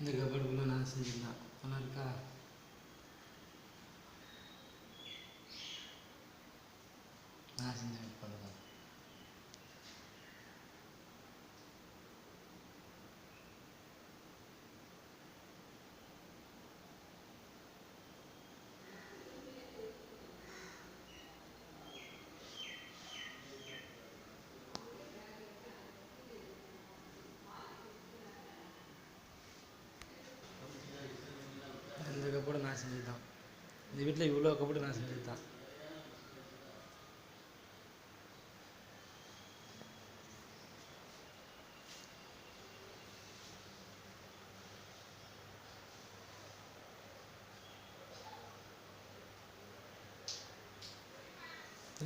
இந்த கபடுக்குள்ளே நான் செஞ்சுருந்தேன். நல்லா இருக்கா? நான் செஞ்சேன் கபடு தான் இந்த கப்போடு நான் செஞ்சது தான் இந்த வீட்டில் இவ்வளோ கப்போடு நான் செஞ்சது தான்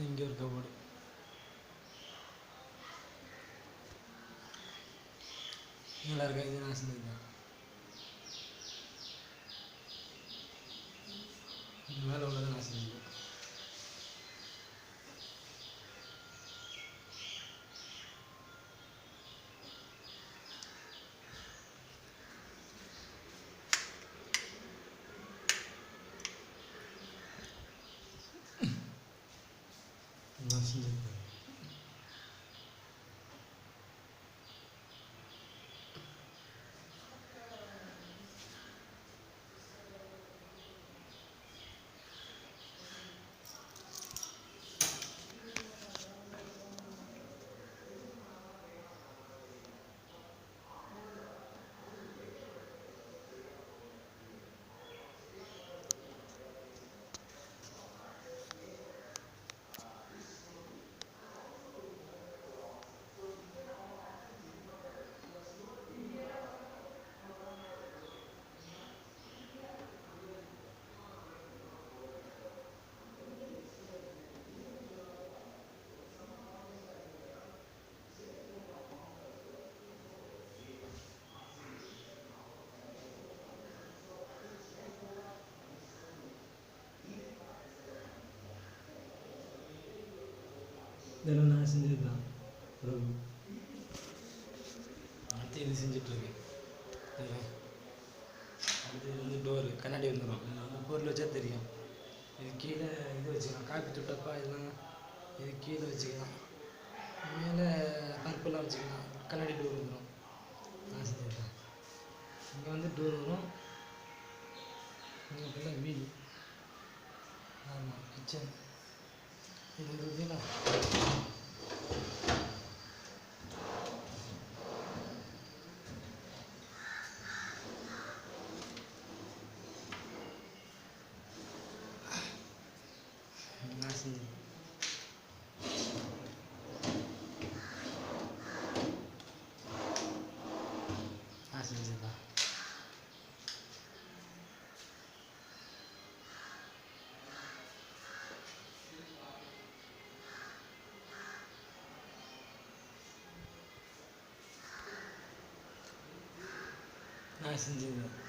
இங்கே ஒரு கபோர்டு நல்லா இருக்கா? இது நான் செஞ்சது தான் இது மேலே உள்ளதை நான் செஞ்சது நான் செஞ்சது இதெல்லாம் நான் செஞ்சுருக்கேன் பிரபு அடுத்து இது செஞ்சிட்ருக்கேன் அடுத்து இது வந்து டோரு கண்ணாடி வந்துடும் அந்த பொருள் வச்சா தெரியும் இது கீழே இது வச்சுக்கலாம் காப்பி துட்டப்பா இதெல்லாம் இது கீழே வச்சுக்கலாம் மேலே பருப்பெல்லாம் வச்சுக்கலாம் கண்ணாடி டோர் வந்துடும் நான் செஞ்சது இங்கே வந்து டோர் வரும் இங்கே ஃபுல்லாக வீடு ஆமாம் கிச்சன் இது வந்து பார்த்தீங்களா நான் செஞ்சது நான் செஞ்சது தான் நான் செஞ்சது தான்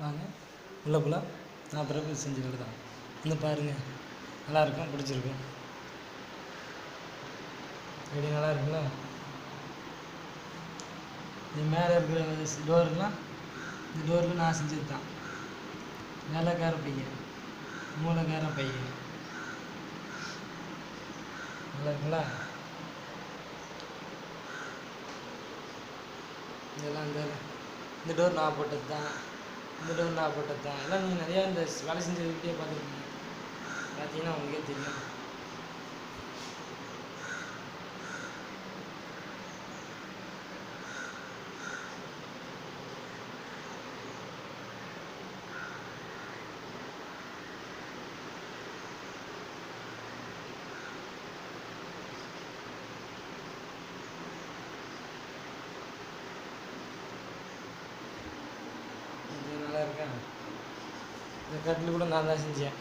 வாங்க. உள்ளே போகலாம் நான் பிறகு செஞ்சுக்கிட்டு தான் வந்து பாருங்கள் நல்லாயிருக்கும் பிடிச்சிருக்கும். எப்படி நல்லா இருக்குல்ல இது மேலே இருக்கிற டோருலாம் இந்த டோருக்கு நான் செஞ்சது தான் வேலைக்கார பையன். மூலக்கார பையன். நல்லா இருக்குங்களா இதெல்லாம் இந்த இந்த டோர் நான் போட்டது தான் இந்த டவுன் நான் போட்டது தான் எல்லாம் நீங்கள் நிறையா இந்த வேலை செஞ்ச வீட்டையே பார்த்துருக்கீங்க. பார்த்தீங்கன்னா உங்களுக்கே தெரியும். നാട്ടിൽ കൂടെ നാശം ചെയ്യാം.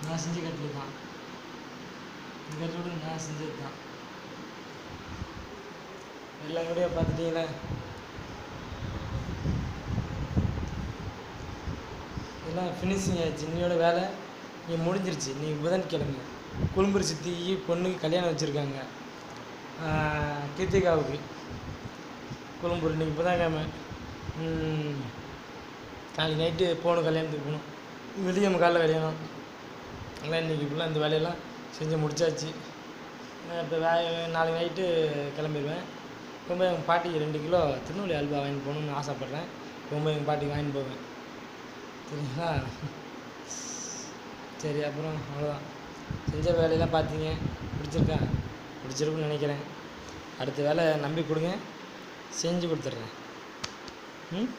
നാശം ചെയ്തിട്ടില്ല நான் நான் செஞ்சது தான் எல்லா கூட பார்த்துட்டீங்களா? எல்லாம் ஃபினிஷிங் ஆயிடுச்சு. இன்னையோட வேலை நீ முடிஞ்சிருச்சு. நீ புதன்கிழமை. குழும்புரி சித்தி பொண்ணுக்கு கல்யாணம் வச்சுருக்காங்க. கீர்த்திகாவுக்கு குழும்பூர் இன்னைக்கு புதன்கிழமை. நாளைக்கு நைட்டு போகணும் கல்யாணத்துக்கு போகணும். வெள்ளிக்கிழமை காலைல கல்யாணம். எல்லாம் இன்றைக்கி ஃபுல்லாக இந்த வேலையெல்லாம் செஞ்சு முடிச்சாச்சு. இப்போ வே நாளைக்கு நைட்டு கிளம்பிடுவேன் ரொம்ப எங்கள் பாட்டிக்கு ரெண்டு கிலோ திருநெல்வேலி அல்வா வாங்கிட்டு போகணுன்னு ஆசைப்பட்றேன். ரொம்ப எங்கள் பாட்டிக்கு வாங்கிட்டு போவேன். சரிங்களா? சரி அப்புறம் அவ்வளோதான் செஞ்ச வேலையெல்லாம் பார்த்தீங்க பிடிச்சிருக்கா பிடிச்சிருக்குன்னு நினைக்கிறேன். அடுத்த வேலை நம்பி கொடுங்க. செஞ்சு கொடுத்துட்றேன். ம்?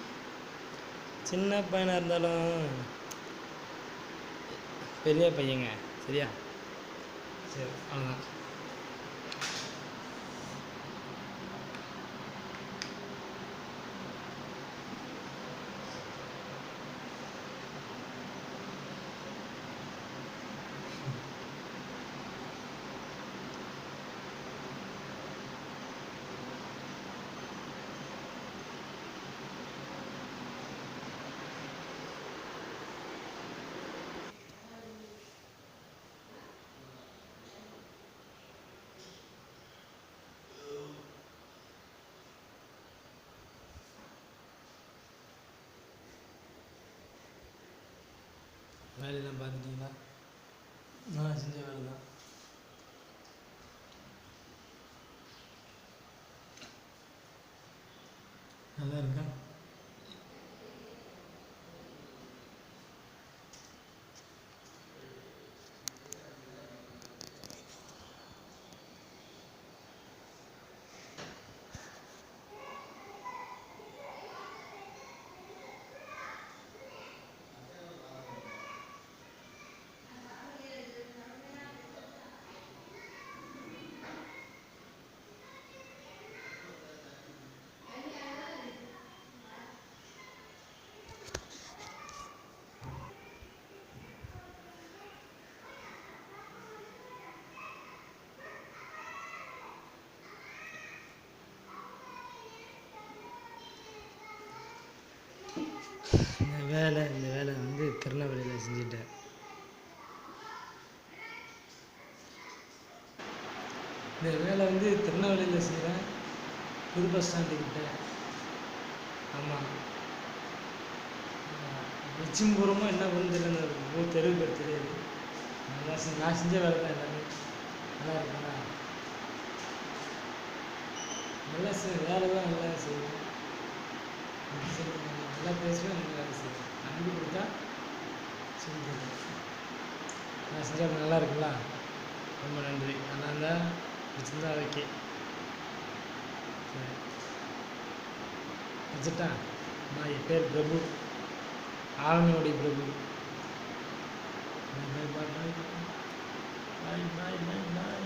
சின்ன பையனாக இருந்தாலும் பெரிய பையங்க. சரியா? சரி அவ்வளோதான் வேலையெல்லாம் பார்த்துட்டீங்களா நான் செஞ்ச வேலை தான் நல்லா இருக்கா இந்த வேலை இந்த வேலை வந்து திருநெல்வேலியில் செஞ்சுட்டேன். இந்த வேலை வந்து திருநெல்வேலியில் செய்கிறேன் புது பஸ் ஸ்டாண்டு கிட்ட. ஆமாம் நிச்சயபூர்வமாக என்ன பண்ணுறது இந்த ஊர் தெருவு பேர் தெரியாது. நல்லா நான் செஞ்ச வேலை தான் எல்லாமே. நல்லா இருக்கா நல்லா செய் வேலை தான் நல்லா செய்வேன். நல்லா பேசுவேன் நல்லா வேலை செய்வேன் நம்பி கொடுத்தா செஞ்சுருவேன் நான் செஞ்சால் நல்லா இருக்குங்களா ரொம்ப நன்றி நல்லா தான் பிடிச்சிருந்தா ஓகே சரி வச்சுட்டா நான் என் பேர் பிரபு ஆவணியோடி பிரபு பாய் பாய் பாய் பாய் பாய் பாய்